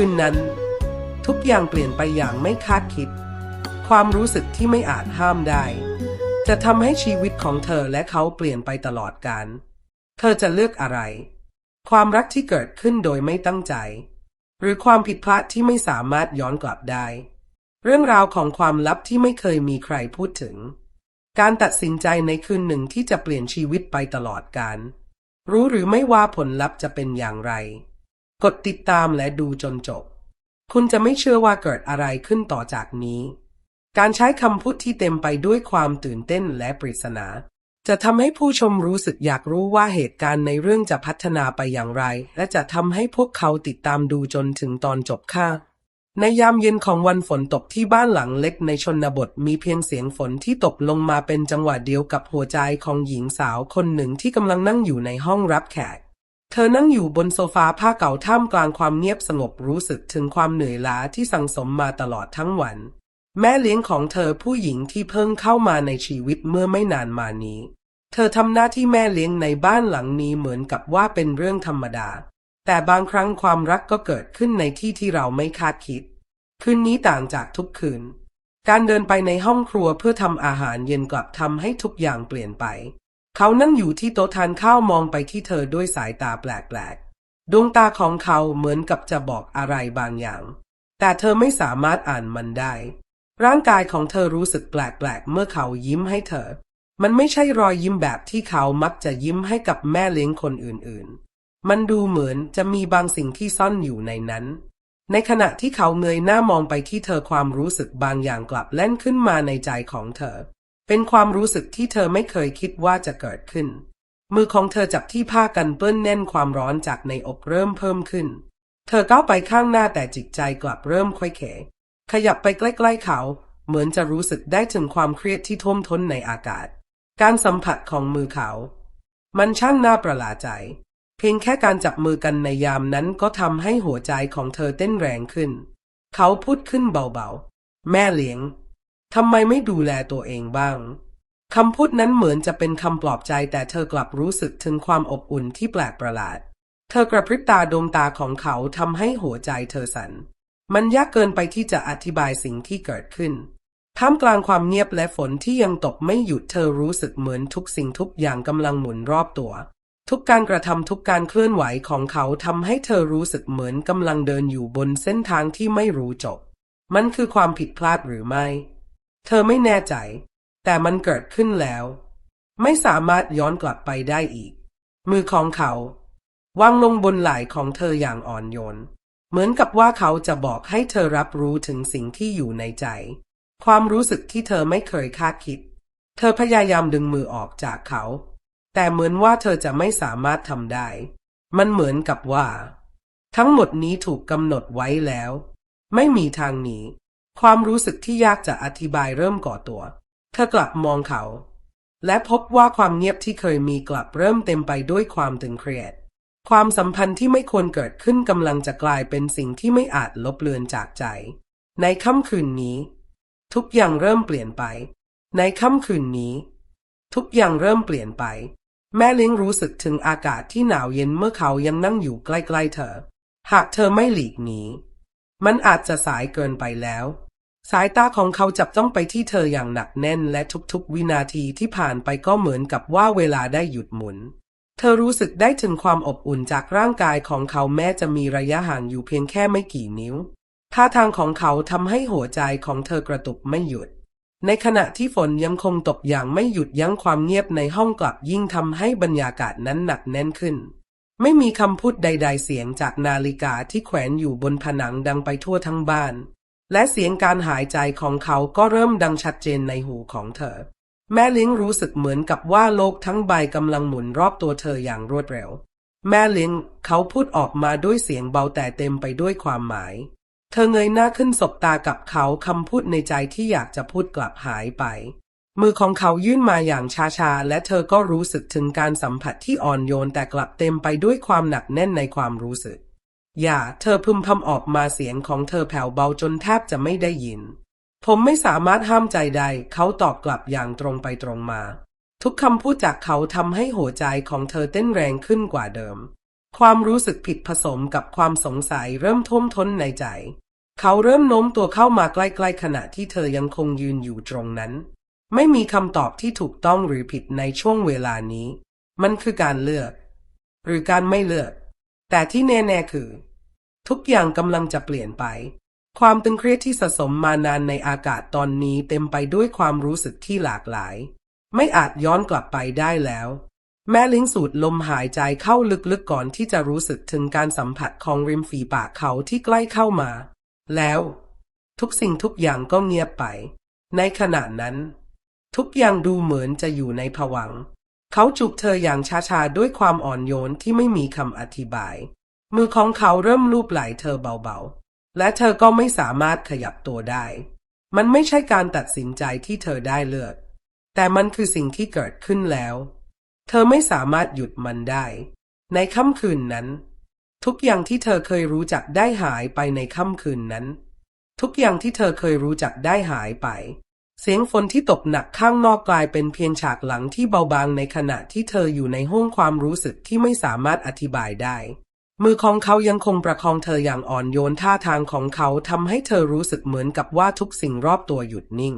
คืนนั้น ทุกอย่างเปลี่ยนไปอย่างไม่คาดคิด ความรู้สึกที่ไม่อาจห้ามได้ จะทำให้ชีวิตของเธอและเขาเปลี่ยนไปตลอดกาลเธอจะเลือกอะไร ความรักที่เกิดขึ้นโดยไม่ตั้งใจ หรือความผิดพลาดที่ไม่สามารถย้อนกลับได้ เรื่องราวของความลับที่ไม่เคยมีใครพูดถึง การตัดสินใจในคืนหนึ่งที่จะเปลี่ยนชีวิตไปตลอดกาลรู้หรือไม่ว่าผลลัพธ์จะเป็นอย่างไร กดติดตามและดูจนจบ คุณจะไม่เชื่อว่าเกิดอะไรขึ้นต่อจากนี้ การใช้คำพูดที่เต็มไปด้วยความตื่นเต้นและปริศนา จะทำให้ผู้ชมรู้สึกอยากรู้ว่าเหตุการณ์ในเรื่องจะพัฒนาไปอย่างไร และจะทำให้พวกเขาติดตามดูจนถึงตอนจบค่ะ ในยามเย็นของวันฝนตกที่บ้านหลังเล็กในชนบทมีเพียงเสียงฝนที่ตกลงมาเป็นจังหวะเดียวกับหัวใจของหญิงสาวคนหนึ่งที่กำลังนั่งอยู่ในห้องรับแขก เธอนั่งอยู่บนโซฟาผ้าเก่าท่ามกลางความเงียบสงบรู้สึกถึงความเหนื่อยล้าที่สั่งสมมาตลอดทั้งวัน แม่เลี้ยงของเธอผู้หญิงที่เพิ่งเข้ามาในชีวิตเมื่อไม่นานมานี้ เธอทำหน้าที่แม่เลี้ยงในบ้านหลังนี้เหมือนกับว่าเป็นเรื่องธรรมดา แต่บางครั้งความรักก็เกิดขึ้นในที่ที่เราไม่คาดคิด คืนนี้ต่างจากทุกคืน การเดินไปในห้องครัวเพื่อทำอาหารเย็นกลับทำให้ทุกอย่างเปลี่ยนไป เขานั่งอยู่ที่โต๊ะทานข้าวมองไปที่เธอด้วยสายตาแปลกๆ ดวงตาของเขาเหมือนกับจะบอกอะไรบางอย่าง แต่เธอไม่สามารถอ่านมันได้ ร่างกายของเธอรู้สึกแปลกๆ เมื่อเขายิ้มให้เธอ มันไม่ใช่รอยยิ้มแบบที่เขามักจะยิ้มให้กับแม่เลี้ยงคนอื่นๆ มันดูเหมือนจะมีบางสิ่งที่ซ่อนอยู่ในนั้น ในขณะที่เขาเงยหน้ามองไปที่เธอความรู้สึกบางอย่างกลับแล่นขึ้นมาในใจของเธอ เป็นความรู้สึกที่เธอไม่เคยคิดว่าจะเกิดขึ้น มือของเธอจับที่ผ้ากันเปื้อนแน่นความร้อนจากในอกเริ่มเพิ่มขึ้น เธอก้าวไปข้างหน้าแต่จิตใจกลับเริ่มค่อยเขขยับไปใกล้ๆเขา เหมือนจะรู้สึกได้ถึงความเครียดที่ท่วมท้นในอากาศ การสัมผัสของมือเขา มันช่างน่าประหลาดใจ เพียงแค่การจับมือกันในยามนั้นก็ทำให้หัวใจของเธอเต้นแรงขึ้น เขาพูดขึ้นเบาๆ แม่เลี้ยง ทำไมไม่ดูแลตัวเองบ้างคำพูดนั้นเหมือนจะเป็นคำปลอบใจแต่เธอกลับรู้สึกถึงความอบอุ่นที่แปลกประหลาด เธอกระพริบตาดวงตาของเขาทำให้หัวใจเธอสั่น มันยากเกินไปที่จะอธิบายสิ่งที่เกิดขึ้น ท่ามกลางความเงียบและฝนที่ยังตกไม่หยุดเธอรู้สึกเหมือนทุกสิ่งทุกอย่างกำลังหมุนรอบตัว ทุกการกระทำทุกการเคลื่อนไหวของเขาทำให้เธอรู้สึกเหมือนกำลังเดินอยู่บนเส้นทางที่ไม่รู้จบ มันคือความผิดพลาดหรือไม่ เธอไม่แน่ใจ แต่มันเกิดขึ้นแล้ว ไม่สามารถย้อนกลับไปได้อีก มือของเขาวางลงบนไหล่ของเธออย่างอ่อนโยน เหมือนกับว่าเขาจะบอกให้เธอรับรู้ถึงสิ่งที่อยู่ในใจ ความรู้สึกที่เธอไม่เคยคาดคิด เธอพยายามดึงมือออกจากเขา แต่เหมือนว่าเธอจะไม่สามารถทำได้ มันเหมือนกับว่า ทั้งหมดนี้ถูกกำหนดไว้แล้ว ไม่มีทางหนี ความรู้สึกที่ยากจะอธิบายเริ่มก่อตัวเธอกลับมองเขา และพบว่าความเงียบที่เคยมีกลับเริ่มเต็มไปด้วยความตึงเครียด ความสัมพันธ์ที่ไม่ควรเกิดขึ้นกำลังจะกลายเป็นสิ่งที่ไม่อาจลบเลือนจากใจ ในค่ำคืนนี้ ทุกอย่างเริ่มเปลี่ยนไป ในค่ำคืนนี้ ทุกอย่างเริ่มเปลี่ยนไป แม่เลี้ยงรู้สึกถึงอากาศที่หนาวเย็นเมื่อเขายังนั่งอยู่ใกล้ๆเธอ หากเธอไม่หลีกหนีมันอาจจะสายเกินไปแล้ว สายตาของเขาจับจ้องไปที่เธออย่างหนักแน่นและทุกๆ วินาทีที่ผ่านไปก็เหมือนกับว่าเวลาได้หยุดหมุน เธอรู้สึกได้ถึงความอบอุ่นจากร่างกายของเขาแม้จะมีระยะห่างอยู่เพียงแค่ไม่กี่นิ้ว ท่าทางของเขาทำให้หัวใจของเธอกระตุกไม่หยุด ในขณะที่ฝนยังคงตกอย่างไม่หยุดยั้งความเงียบในห้องกลับยิ่งทำให้บรรยากาศนั้นหนักแน่นขึ้น ไม่มีคำพูดใด ๆ เสียงจากนาฬิกาที่แขวนอยู่บนผนังดังไปทั่วทั้งบ้าน และเสียงการหายใจของเขาก็เริ่มดังชัดเจนในหูของเธอ แม่ลิงรู้สึกเหมือนกับว่าโลกทั้งใบกำลังหมุนรอบตัวเธออย่างรวดเร็ว แม่ลิงเขาพูดออกมาด้วยเสียงเบาแต่เต็มไปด้วยความหมาย เธอเงยหน้าขึ้นสบตากับเขาคำพูดในใจที่อยากจะพูดกลับหายไป มือของเขายื่นมาอย่างช้าๆ และเธอก็รู้สึกถึงการสัมผัสที่อ่อนโยนแต่กลับเต็มไปด้วยความหนักแน่นในความรู้สึก อย่า เธอพึมพำออกมาเสียงของเธอแผ่วเบาจนแทบจะไม่ได้ยิน ผมไม่สามารถห้ามใจใด เขาตอบกลับอย่างตรงไปตรงมา ทุกคำพูดจากเขาทำให้หัวใจของเธอเต้นแรงขึ้นกว่าเดิม ความรู้สึกผิดผสมกับความสงสัยเริ่มท่วมท้นในใจ เขาเริ่มโน้มตัวเข้ามาใกล้ๆขณะที่เธอยังคงยืนอยู่ตรงนั้น ไม่มีคำตอบที่ถูกต้องหรือผิดในช่วงเวลานี้ มันคือการเลือก หรือการไม่เลือก แต่ที่แน่ๆคือ ทุกอย่างกำลังจะเปลี่ยนไป ความตึงเครียดที่สะสมมานานในอากาศตอนนี้เต็มไปด้วยความรู้สึกที่หลากหลาย ไม่อาจย้อนกลับไปได้แล้ว แม่ลิงสูดลมหายใจเข้าลึกๆก่อนที่จะรู้สึกถึงการสัมผัสของริมฝีปากเขาที่ใกล้เข้ามา แล้ว ทุกสิ่งทุกอย่างก็เงียบไป ในขณะนั้น ทุกอย่างดูเหมือนจะอยู่ในผวัง เขาจูบเธออย่างช้าๆด้วยความอ่อนโยนที่ไม่มีคำอธิบาย มือของเขาเริ่มลูบไหล่เธอเบาๆ และเธอก็ไม่สามารถขยับตัวได้ มันไม่ใช่การตัดสินใจที่เธอได้เลือก แต่มันคือสิ่งที่เกิดขึ้นแล้ว เธอไม่สามารถหยุดมันได้ ในค่ำคืนนั้น ทุกอย่างที่เธอเคยรู้จักได้หายไปในค่ำคืนนั้น ทุกอย่างที่เธอเคยรู้จักได้หายไป เสียงฝนที่ตกหนักข้างนอกกลายเป็นเพียงฉากหลังที่เบาบางในขณะที่เธออยู่ในห้องความรู้สึกที่ไม่สามารถอธิบายได้ มือของเขายังคงประคองเธออย่างอ่อนโยนท่าทางของเขาทำให้เธอรู้สึกเหมือนกับว่าทุกสิ่งรอบตัวหยุดนิ่ง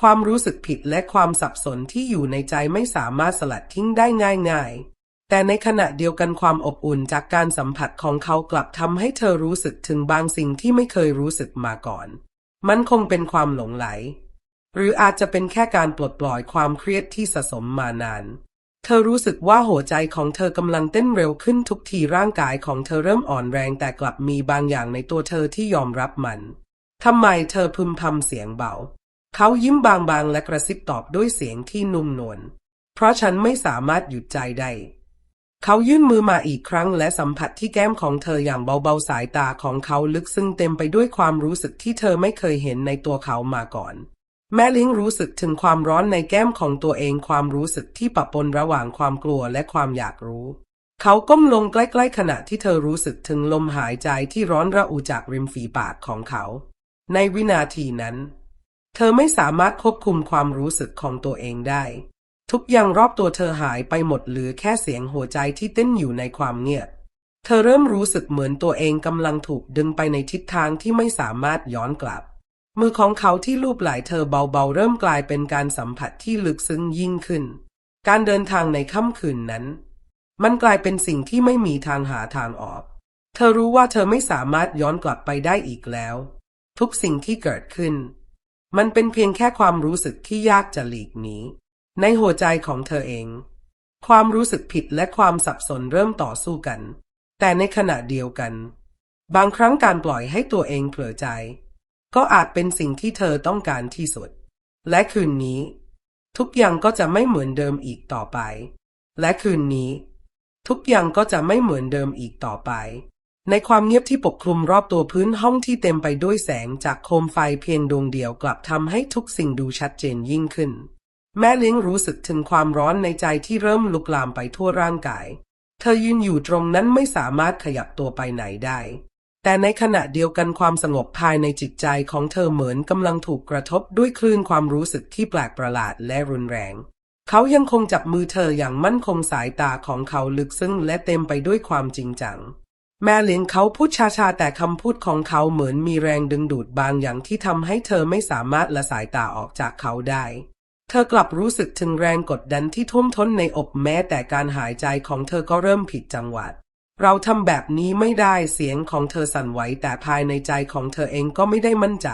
ความรู้สึกผิดและความสับสนที่อยู่ในใจไม่สามารถสลัดทิ้งได้ง่ายๆ แต่ในขณะเดียวกันความอบอุ่นจากการสัมผัสของเขากลับทำให้เธอรู้สึกถึงบางสิ่งที่ไม่เคยรู้สึกมาก่อน มันคงเป็นความหลงไหล หรืออาจจะเป็นแค่การปลดปล่อยความเครียดที่สะสมมานาน เธอรู้สึกว่าหัวใจของเธอกำลังเต้นเร็วขึ้นทุกทีร่างกายของเธอเริ่มอ่อนแรงแต่กลับมีบางอย่างในตัวเธอที่ยอมรับมันทำไมเธอพึมพำเสียงเบา เขายิ้มบางๆและกระซิบตอบด้วยเสียงที่นุ่มนวลเพราะฉันไม่สามารถหยุดใจได้เขายื่นมือมาอีกครั้งและสัมผัสที่แก้มของเธออย่างเบาๆสายตาของเขาลึกซึ้งเต็มไปด้วยความรู้สึกที่เธอไม่เคยเห็นในตัวเขามาก่อน แม่ลิงรู้สึกถึงความร้อนในแก้มของตัวเองความรู้สึกที่ปะปนระหว่างความกลัวและความอยากรู้ เขาก้มลงใกล้ๆขณะที่เธอรู้สึกถึงลมหายใจที่ร้อนระอุจากริมฝีปากของเขา ในวินาทีนั้น เธอไม่สามารถควบคุมความรู้สึกของตัวเองได้ ทุกอย่างรอบตัวเธอหายไปหมดเหลือแค่เสียงหัวใจที่เต้นอยู่ในความเงียบเธอเริ่มรู้สึกเหมือนตัวเองกำลังถูกดึงไปในทิศทางที่ไม่สามารถย้อนกลับ มือของเขาที่ลูบไหล่เธอเบาๆ เริ่มกลายเป็นการสัมผัสที่ลึกซึ้งยิ่งขึ้น การเดินทางในค่ำคืนนั้น มันกลายเป็นสิ่งที่ไม่มีทางหาทางออก เธอรู้ว่าเธอไม่สามารถย้อนกลับไปได้อีกแล้ว ทุกสิ่งที่เกิดขึ้น มันเป็นเพียงแค่ความรู้สึกที่ยากจะหลีกหนีในหัวใจของเธอเอง ความรู้สึกผิดและความสับสนเริ่มต่อสู้กัน แต่ในขณะเดียวกัน บางครั้งการปล่อยให้ตัวเองเผลอใจ ก็อาจเป็นสิ่งที่เธอต้องการที่สุด และคืนนี้ ทุกอย่างก็จะไม่เหมือนเดิมอีกต่อไป และคืนนี้ ทุกอย่างก็จะไม่เหมือนเดิมอีกต่อไป ในความเงียบที่ปกคลุมรอบตัวพื้นห้องที่เต็มไปด้วยแสงจากโคมไฟเพียงดวงเดียวกลับทำให้ทุกสิ่งดูชัดเจนยิ่งขึ้น แม่เลี้ยงรู้สึกถึงความร้อนในใจที่เริ่มลุกลามไปทั่วร่างกาย เธอยืนอยู่ตรงนั้นไม่สามารถขยับตัวไปไหนได้ แต่ในขณะเดียวกันความสงบภายในจิตใจของเธอเหมือนกำลังถูกกระทบด้วยคลื่นความรู้สึกที่แปลกประหลาดและรุนแรง เขายังคงจับมือเธออย่างมั่นคงสายตาของเขาลึกซึ้งและเต็มไปด้วยความจริงจัง แม่เลี้ยงเขาพูดชาๆแต่คำพูดของเขาเหมือนมีแรงดึงดูดบางอย่างที่ทำให้เธอไม่สามารถละสายตาออกจากเขาได้เธอกลับรู้สึกถึงแรงกดดันที่ท่วมท้นในอกแม้แต่การหายใจของเธอก็เริ่มผิดจังหวะ เราทำแบบนี้ไม่ได้เสียงของเธอสั่นไหวแต่ภายในใจของเธอเองก็ไม่ได้มั่นใจ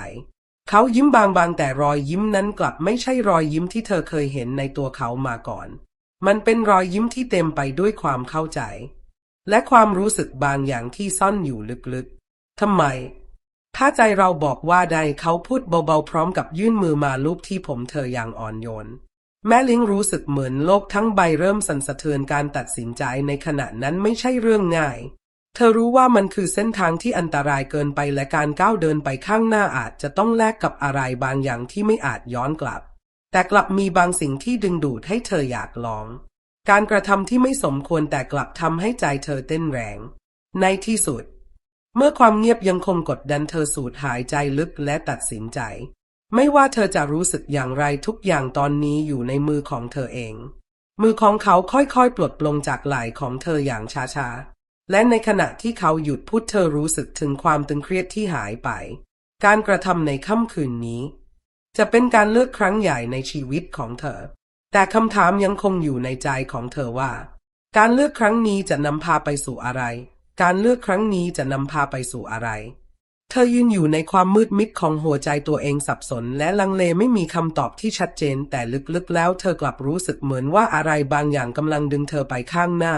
เขายิ้มบางๆแต่รอยยิ้มนั้นกลับไม่ใช่รอยยิ้มที่เธอเคยเห็นในตัวเขามาก่อน มันเป็นรอยยิ้มที่เต็มไปด้วยความเข้าใจ และความรู้สึกบางอย่างที่ซ่อนอยู่ลึกๆทำไม ถ้าใจเราบอกว่าใดเขาพูดเบาๆพร้อมกับยื่นมือมาลูบที่ผมเธออย่างอ่อนโยน แม่ลิงรู้สึกเหมือนโลกทั้งใบเริ่มสั่นสะเทือนการตัดสินใจในขณะนั้นไม่ใช่เรื่องง่าย เธอรู้ว่ามันคือเส้นทางที่อันตรายเกินไปและการก้าวเดินไปข้างหน้าอาจจะต้องแลกกับอะไรบางอย่างที่ไม่อาจย้อนกลับ แต่กลับมีบางสิ่งที่ดึงดูดให้เธออยากลอง การกระทำที่ไม่สมควรแต่กลับทำให้ใจเธอเต้นแรง ในที่สุด เมื่อความเงียบยังคงกดดันเธอสูดหายใจลึกและตัดสินใจ ไม่ว่าเธอจะรู้สึกอย่างไรทุกอย่างตอนนี้อยู่ในมือของเธอเอง มือของเขาค่อยๆ ปลดปลงจากไหล่ของเธออย่างช้าๆ และในขณะที่เขาหยุดพูดเธอรู้สึกถึงความตึงเครียดที่หายไป การกระทำในค่ำคืนนี้ จะเป็นการเลือกครั้งใหญ่ในชีวิตของเธอ แต่คำถามยังคงอยู่ในใจของเธอว่า การเลือกครั้งนี้จะนำพาไปสู่อะไร การเลือกครั้งนี้จะนำพาไปสู่อะไร เธอยืนอยู่ในความมืดมิดของหัวใจตัวเองสับสน และลังเลไม่มีคำตอบที่ชัดเจน แต่ลึกๆแล้วเธอกลับรู้สึกเหมือนว่าอะไรบางอย่างกำลังดึงเธอไปข้างหน้า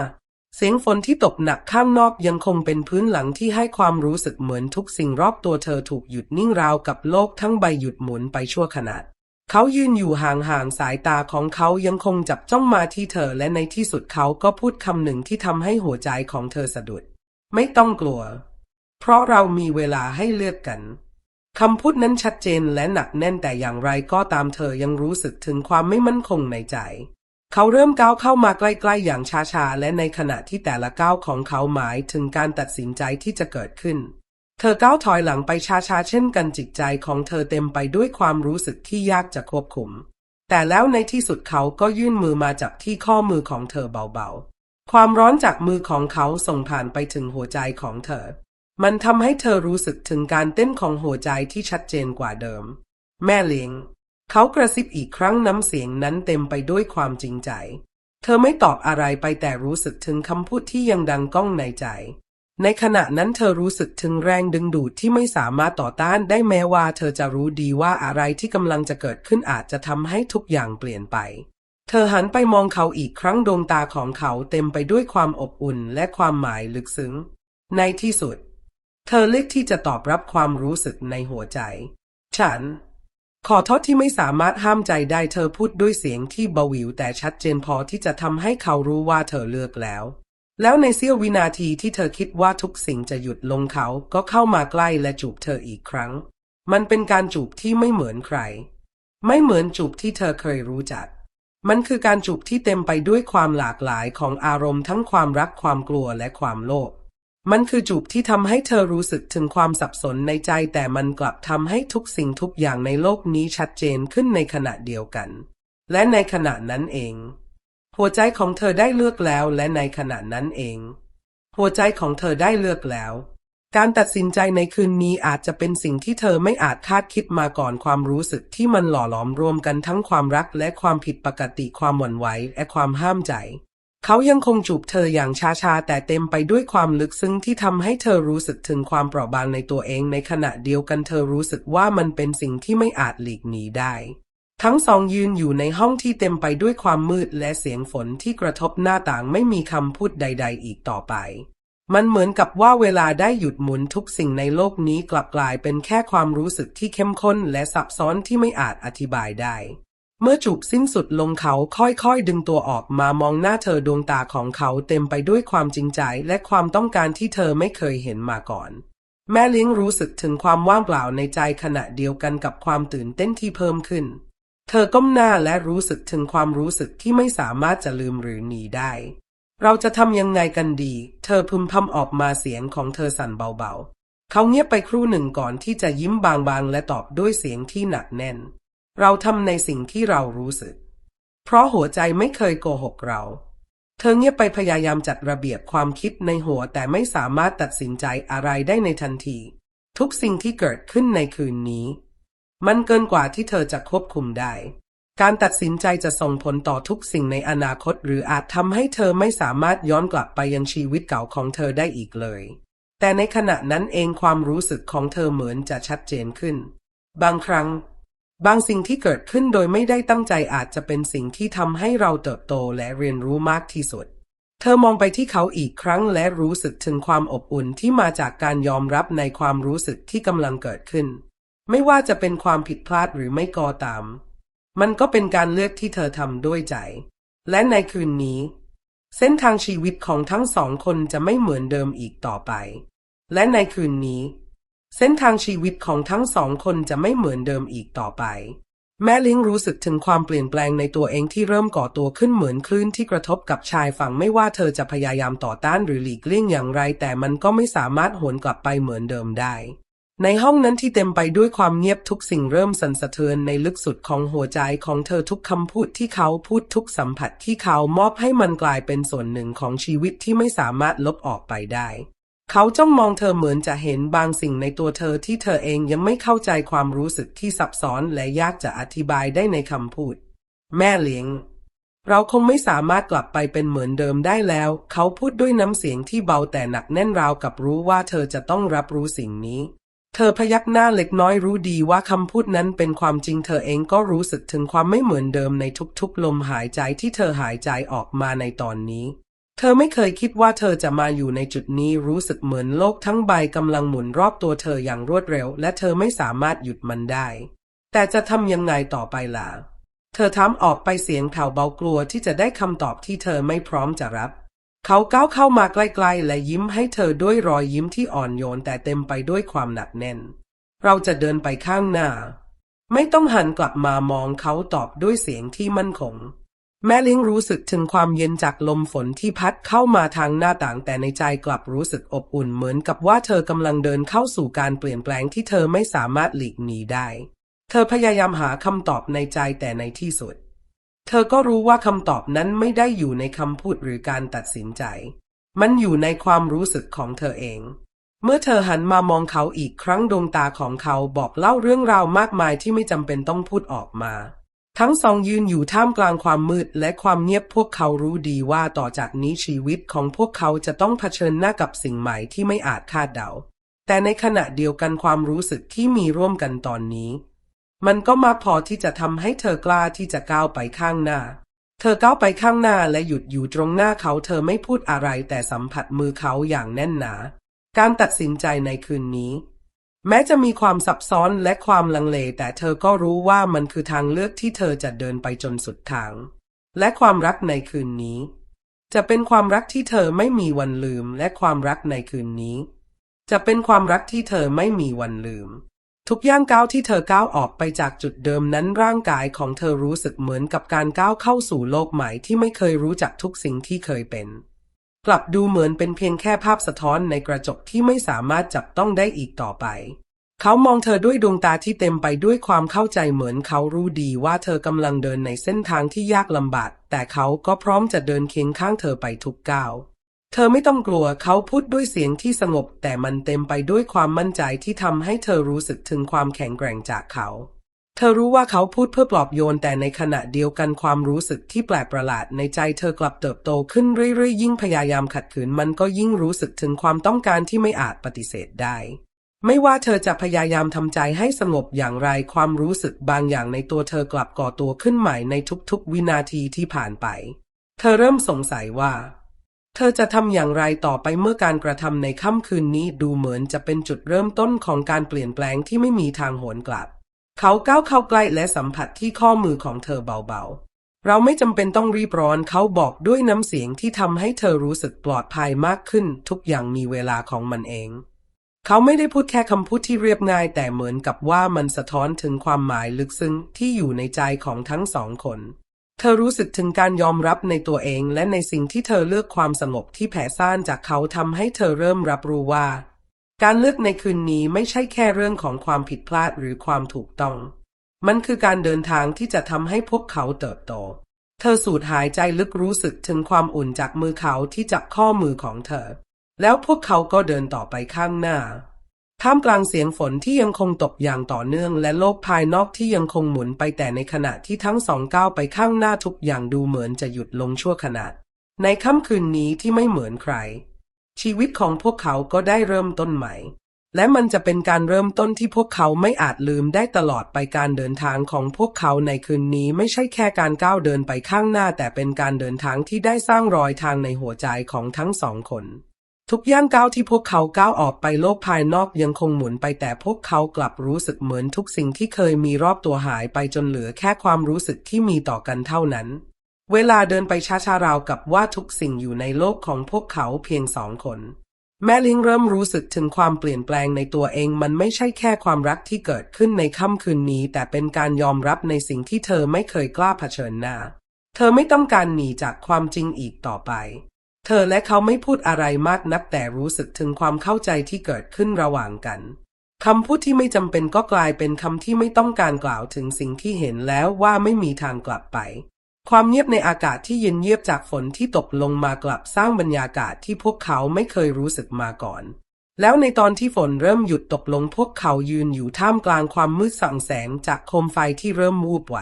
เสียงฝนที่ตกหนักข้างนอกยังคงเป็นพื้นหลังที่ให้ความรู้สึกเหมือนทุกสิ่งรอบตัวเธอถูกหยุดนิ่งราวกับโลกทั้งใบหยุดหมุนไปชั่วขณะเขายืนอยู่ห่างๆสายตาของเขายังคงจับจ้องมาที่เธอและในที่สุดเขาก็พูดคำหนึ่งที่ทำให้หัวใจของเธอสะดุด ไม่ต้องกลัว เพราะเรามีเวลาให้เลือกกันคำพูดนั้นชัดเจนและหนักแน่นแต่อย่างไรก็ตามเธอยังรู้สึกถึงความไม่มั่นคงในใจ เขาเริ่มก้าวเข้ามาใกล้ๆอย่างช้าๆ และในขณะที่แต่ละก้าวของเขาหมายถึงการตัดสินใจที่จะเกิดขึ้น เธอก้าวถอยหลังไปช้าๆ เช่นกันจิตใจของเธอเต็มไปด้วยความรู้สึกที่ยากจะควบคุม แต่แล้วในที่สุดเขาก็ยื่นมือมาจับที่ข้อมือของเธอเบาๆ ความร้อนจากมือของเขาส่งผ่านไปถึงหัวใจของเธอ มันทำให้เธอรู้สึกถึงการเต้นของหัวใจที่ชัดเจนกว่าเดิม แม่เลี้ยง เขากระซิบอีกครั้งน้ำเสียงนั้นเต็มไปด้วยความจริงใจ เธอไม่ตอบอะไรไปแต่รู้สึกถึงคำพูดที่ยังดังก้องในใจ ในขณะนั้นเธอรู้สึกถึงแรงดึงดูดที่ไม่สามารถต่อต้านได้แม้ว่าเธอจะรู้ดีว่าอะไรที่กำลังจะเกิดขึ้นอาจจะทำให้ทุกอย่างเปลี่ยนไปเธอหันไปมองเขาอีกครั้งดวงตาของเขาเต็มไปด้วยความอบอุ่นและความหมายลึกซึ้ง ในที่สุด เธอเลือกที่จะตอบรับความรู้สึกในหัวใจ ฉัน ขอโทษที่ไม่สามารถห้ามใจได้เธอพูดด้วยเสียงที่เบาหวิวแต่ชัดเจนพอที่จะทำให้เขารู้ว่าเธอเลือกแล้ว แล้วในเสี้ยววินาทีที่เธอคิดว่าทุกสิ่งจะหยุดลงเขาก็เข้ามาใกล้และจูบเธออีกครั้ง มันเป็นการจูบที่ไม่เหมือนใคร ไม่เหมือนจูบที่เธอเคยรู้จักมันคือการจูบที่เต็มไปด้วยความหลากหลายของอารมณ์ทั้งความรักความกลัวและความโลภ มันคือจูบที่ทำให้เธอรู้สึกถึงความสับสนในใจ แต่มันกลับทำให้ทุกสิ่งทุกอย่างในโลกนี้ชัดเจนขึ้นในขณะเดียวกัน และในขณะนั้นเอง หัวใจของเธอได้เลือกแล้ว และในขณะนั้นเอง หัวใจของเธอได้เลือกแล้ว การตัดสินใจในคืนนี้อาจจะเป็นสิ่งที่เธอไม่อาจคาดคิดมาก่อนความรู้สึกที่มันหล่อหลอมรวมกันทั้งความรักและความผิดปกติความหวั่นไหวและความห้ามใจ เขายังคงจูบเธออย่างช้าๆ แต่เต็มไปด้วยความลึกซึ้งที่ทำให้เธอรู้สึกถึงความเปราะบางในตัวเองในขณะเดียวกันเธอรู้สึกว่ามันเป็นสิ่งที่ไม่อาจหลีกหนีได้ ทั้งสองยืนอยู่ในห้องที่เต็มไปด้วยความมืดและเสียงฝนที่กระทบหน้าต่างไม่มีคำพูดใด ๆ อีกต่อไป มันเหมือนกับว่าเวลาได้หยุดหมุนทุกสิ่งในโลกนี้กลับกลายเป็นแค่ความรู้สึกที่เข้มข้นและซับซ้อนที่ไม่อาจอธิบายได้ เมื่อจูบสิ้นสุดลงเขาค่อยๆ ดึงตัวออกมามองหน้าเธอดวงตาของเขาเต็มไปด้วยความจริงใจและความต้องการที่เธอไม่เคยเห็นมาก่อน แม่เลี้ยงรู้สึกถึงความว่างเปล่าในใจขณะเดียวกันกับความตื่นเต้นที่เพิ่มขึ้น เธอก้มหน้าและรู้สึกถึงความรู้สึกที่ไม่สามารถจะลืมหรือหนีได้ เราจะทำยังไงกันดี เธอพึมพำออกมาเสียงของเธอสั่นเบาๆ เขาเงียบไปครู่หนึ่งก่อนที่จะยิ้มบางๆ และตอบด้วยเสียงที่หนักแน่น เราทำในสิ่งที่เรารู้สึก เพราะหัวใจไม่เคยโกหกเรา เธอเงียบไปพยายามจัดระเบียบความคิดในหัวแต่ไม่สามารถตัดสินใจอะไรได้ในทันที ทุกสิ่งที่เกิดขึ้นในคืนนี้ มันเกินกว่าที่เธอจะควบคุมได้ การตัดสินใจจะส่งผลต่อทุกสิ่งในอนาคต หรืออาจทำให้เธอไม่สามารถย้อนกลับไปยังชีวิตเก่าของเธอได้อีกเลย แต่ในขณะนั้นเองความรู้สึกของเธอเหมือนจะชัดเจนขึ้น บางครั้ง บางสิ่งที่เกิดขึ้นโดยไม่ได้ตั้งใจอาจจะเป็นสิ่งที่ทำให้เราเติบโตและเรียนรู้มากที่สุด เธอมองไปที่เขาอีกครั้งและรู้สึกถึงความอบอุ่นที่มาจากการยอมรับในความรู้สึกที่กำลังเกิดขึ้น ไม่ว่าจะเป็นความผิดพลาดหรือไม่ก็ตาม มันก็เป็นการเลือกที่เธอทำด้วยใจ และในคืนนี้ เส้นทางชีวิตของทั้งสองคนจะไม่เหมือนเดิมอีกต่อไป และในคืนนี้ เส้นทางชีวิตของทั้งสองคนจะไม่เหมือนเดิมอีกต่อไป แม่ลิงรู้สึกถึงความเปลี่ยนแปลงในตัวเองที่เริ่มก่อตัวขึ้นเหมือนคลื่นที่กระทบกับชายฝั่งไม่ว่าเธอจะพยายามต่อต้านหรือหลีกเลี่ยงอย่างไร แต่มันก็ไม่สามารถหวนกลับไปเหมือนเดิมได้ ในห้องนั้นที่เต็มไปด้วยความเงียบทุกสิ่งเริ่มสั่นสะเทือนในลึกสุดของหัวใจของเธอทุกคำพูดที่เขาพูดทุกสัมผัสที่เขามอบให้มันกลายเป็นส่วนหนึ่งของชีวิตที่ไม่สามารถลบออกไปได้ เขาจ้องมองเธอเหมือนจะเห็นบางสิ่งในตัวเธอที่เธอเองยังไม่เข้าใจความรู้สึกที่ซับซ้อนและยากจะอธิบายได้ในคำพูด แม่เลี้ยง เราคงไม่สามารถกลับไปเป็นเหมือนเดิมได้แล้ว เขาพูดด้วยน้ำเสียงที่เบาแต่หนักแน่นราวกับรู้ว่าเธอจะต้องรับรู้สิ่งนี้ เธอพยักหน้าเล็กน้อยรู้ดีว่าคำพูดนั้นเป็นความจริงเธอเองก็รู้สึกถึงความไม่เหมือนเดิมในทุกๆ ลมหายใจที่เธอหายใจออกมาในตอนนี้ เธอไม่เคยคิดว่าเธอจะมาอยู่ในจุดนี้รู้สึกเหมือนโลกทั้งใบกำลังหมุนรอบตัวเธออย่างรวดเร็ว และเธอไม่สามารถหยุดมันได้ แต่จะทำยังไงต่อไปล่ะ เธอถามออกไปเสียงแผ่วเบากลัวที่จะได้คำตอบที่เธอไม่พร้อมจะรับ เขาก้าวเข้ามาใกล้ๆ และยิ้มให้เธอด้วยรอยยิ้มที่อ่อนโยนแต่เต็มไปด้วยความหนักแน่น เราจะเดินไปข้างหน้า ไม่ต้องหันกลับมามองเขาตอบด้วยเสียงที่มั่นคง แม่ลิงรู้สึกถึงความเย็นจากลมฝนที่พัดเข้ามาทางหน้าต่าง แต่ในใจกลับรู้สึกอบอุ่นเหมือนกับว่าเธอกำลังเดินเข้าสู่การเปลี่ยนแปลงที่เธอไม่สามารถหลีกหนีได้ เธอพยายามหาคำตอบในใจแต่ในที่สุด เธอก็รู้ว่าคำตอบนั้นไม่ได้อยู่ในคำพูดหรือการตัดสินใจ มันอยู่ในความรู้สึกของเธอเอง เมื่อเธอหันมามองเขาอีกครั้งดวงตาของเขาบอกเล่าเรื่องราวมากมายที่ไม่จำเป็นต้องพูดออกมา ทั้งสองยืนอยู่ท่ามกลางความมืดและความเงียบพวกเขารู้ดีว่าต่อจากนี้ชีวิตของพวกเขาจะต้องเผชิญหน้ากับสิ่งใหม่ที่ไม่อาจคาดเดา แต่ในขณะเดียวกันความรู้สึกที่มีร่วมกันตอนนี้ มันก็มากพอที่จะทำให้เธอกล้าที่จะก้าวไปข้างหน้า เธอก้าวไปข้างหน้าและหยุดอยู่ตรงหน้าเขาเธอไม่พูดอะไรแต่สัมผัสมือเขาอย่างแน่นหนา การตัดสินใจในคืนนี้ แม้จะมีความซับซ้อนและความลังเล แต่เธอก็รู้ว่ามันคือทางเลือกที่เธอจะเดินไปจนสุดทาง และความรักในคืนนี้ จะเป็นความรักที่เธอไม่มีวันลืม และความรักในคืนนี้ จะเป็นความรักที่เธอไม่มีวันลืม ทุกย่างก้าวที่เธอก้าวออกไปจากจุดเดิมนั้นร่างกายของเธอรู้สึกเหมือนกับการก้าวเข้าสู่โลกใหม่ที่ไม่เคยรู้จักทุกสิ่งที่เคยเป็น กลับดูเหมือนเป็นเพียงแค่ภาพสะท้อนในกระจกที่ไม่สามารถจับต้องได้อีกต่อไป เขามองเธอด้วยดวงตาที่เต็มไปด้วยความเข้าใจเหมือนเขารู้ดีว่าเธอกำลังเดินในเส้นทางที่ยากลำบากแต่เขาก็พร้อมจะเดินเคียงข้างเธอไปทุกก้าวเธอไม่ต้องกลัวเขาพูดด้วยเสียงที่สงบแต่มันเต็มไปด้วยความมั่นใจที่ทำให้เธอรู้สึกถึงความแข็งแกร่งจากเขา เธอรู้ว่าเขาพูดเพื่อปลอบโยนแต่ในขณะเดียวกันความรู้สึกที่แปลกประหลาดในใจเธอกลับเติบโตขึ้นเรื่อยๆ ยิ่งพยายามขัดขืนมันก็ยิ่งรู้สึกถึงความต้องการที่ไม่อาจปฏิเสธได้ ไม่ว่าเธอจะพยายามทำใจให้สงบอย่างไรความรู้สึกบางอย่างในตัวเธอกลับก่อตัวขึ้นใหม่ในทุกๆ วินาทีที่ผ่านไป เธอเริ่มสงสัยว่า เธอจะทำอย่างไรต่อไปเมื่อการกระทำในค่ำคืนนี้ดูเหมือนจะเป็นจุดเริ่มต้นของการเปลี่ยนแปลงที่ไม่มีทางโหนกลับ เขาก้าวเข้าใกล้และสัมผัสที่ข้อมือของเธอเบาๆ เราไม่จำเป็นต้องรีบร้อนเขาบอกด้วยน้ำเสียงที่ทำให้เธอรู้สึกปลอดภัยมากขึ้น ทุกอย่างมีเวลาของมันเอง เขาไม่ได้พูดแค่คำพูดที่เรียบง่ายแต่เหมือนกับว่ามันสะท้อนถึงความหมายลึกซึ้งที่อยู่ในใจของทั้งสองคน เธอรู้สึกถึงการยอมรับในตัวเองและในสิ่งที่เธอเลือกความสงบที่แผ่ซ่านจากเขาทำให้เธอเริ่มรับรู้ว่า การเลือกในคืนนี้ไม่ใช่แค่เรื่องของความผิดพลาดหรือความถูกต้อง มันคือการเดินทางที่จะทำให้พวกเขาเติบโต เธอสูดหายใจลึกรู้สึกถึงความอุ่นจากมือเขาที่จับข้อมือของเธอ แล้วพวกเขาก็เดินต่อไปข้างหน้า ท่ามกลางเสียงฝนที่ยังคงตกอย่างต่อเนื่อง และโลกภายนอกที่ยังคงหมุนไปแต่ในขณะที่ทั้งสองก้าวไปข้างหน้าทุกอย่างดูเหมือนจะหยุดลงชั่วขณะ ในค่ำคืนนี้ที่ไม่เหมือนใคร ชีวิตของพวกเขาก็ได้เริ่มต้นใหม่ และมันจะเป็นการเริ่มต้นที่พวกเขาไม่อาจลืมได้ตลอดไปการเดินทางของพวกเขาในคืนนี้ไม่ใช่แค่การก้าวเดินไปข้างหน้า แต่เป็นการเดินทางที่ได้สร้างรอยทางในหัวใจของทั้งสองคน ทุกย่างก้าวที่พวกเขาก้าวออกไปโลกภายนอกยังคงหมุนไปแต่พวกเขากลับรู้สึกเหมือนทุกสิ่งที่เคยมีรอบตัวหายไปจนเหลือแค่ความรู้สึกที่มีต่อกันเท่านั้น เวลาเดินไปช้าๆราวกับว่าทุกสิ่งอยู่ในโลกของพวกเขาเพียงสองคน แม่ลิงเริ่มรู้สึกถึงความเปลี่ยนแปลงในตัวเองมันไม่ใช่แค่ความรักที่เกิดขึ้นในค่ำคืนนี้ แต่เป็นการยอมรับในสิ่งที่เธอไม่เคยกล้าเผชิญหน้า เธอไม่ต้องการหนีจากความจริงอีกต่อไป เธอและเขาไม่พูดอะไรมากนักแต่รู้สึกถึงความเข้าใจที่เกิดขึ้นระหว่างกันคำพูดที่ไม่จำเป็นก็กลายเป็นคำที่ไม่ต้องการกล่าวถึงสิ่งที่เห็นแล้วว่าไม่มีทางกลับไป ความเงียบในอากาศที่เย็นเยียบจากฝนที่ตกลงมากลับสร้างบรรยากาศที่พวกเขาไม่เคยรู้สึกมาก่อน แล้วในตอนที่ฝนเริ่มหยุดตกลงพวกเขายืนอยู่ท่ามกลางความมืดส่องแสงจากโคมไฟที่เริ่มวูบไหว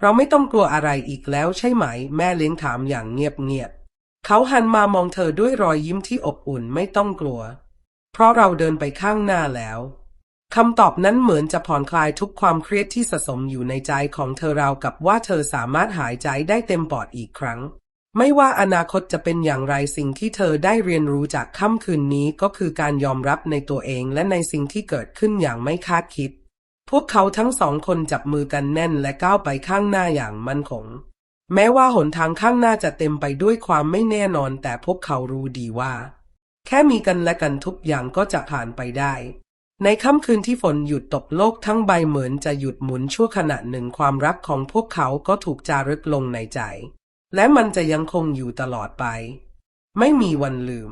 เราไม่ต้องกลัวอะไรอีกแล้วใช่ไหม แม่เลี้ยงถามอย่างเงียบๆเขาหันมามองเธอด้วยรอยยิ้มที่อบอุ่นไม่ต้องกลัว เพราะเราเดินไปข้างหน้าแล้ว คำตอบนั้นเหมือนจะผ่อนคลายทุกความเครียดที่สะสมอยู่ในใจของเธอราวกับว่าเธอสามารถหายใจได้เต็มปอดอีกครั้ง ไม่ว่าอนาคตจะเป็นอย่างไรสิ่งที่เธอได้เรียนรู้จากค่ำคืนนี้ก็คือการยอมรับในตัวเองและในสิ่งที่เกิดขึ้นอย่างไม่คาดคิด พวกเขาทั้งสองคนจับมือกันแน่นและก้าวไปข้างหน้าอย่างมั่นคง แม้ว่าหนทางข้างหน้าจะเต็มไปด้วยความไม่แน่นอนแต่พวกเขารู้ดีว่า แค่มีกันและกันทุกอย่างก็จะผ่านไปได้ ในค่ำคืนที่ฝนหยุดตกโลกทั้งใบเหมือนจะหยุดหมุนชั่วขณะหนึ่งความรักของพวกเขาก็ถูกจารึกลงในใจ และมันจะยังคงอยู่ตลอดไป ไม่มีวันลืม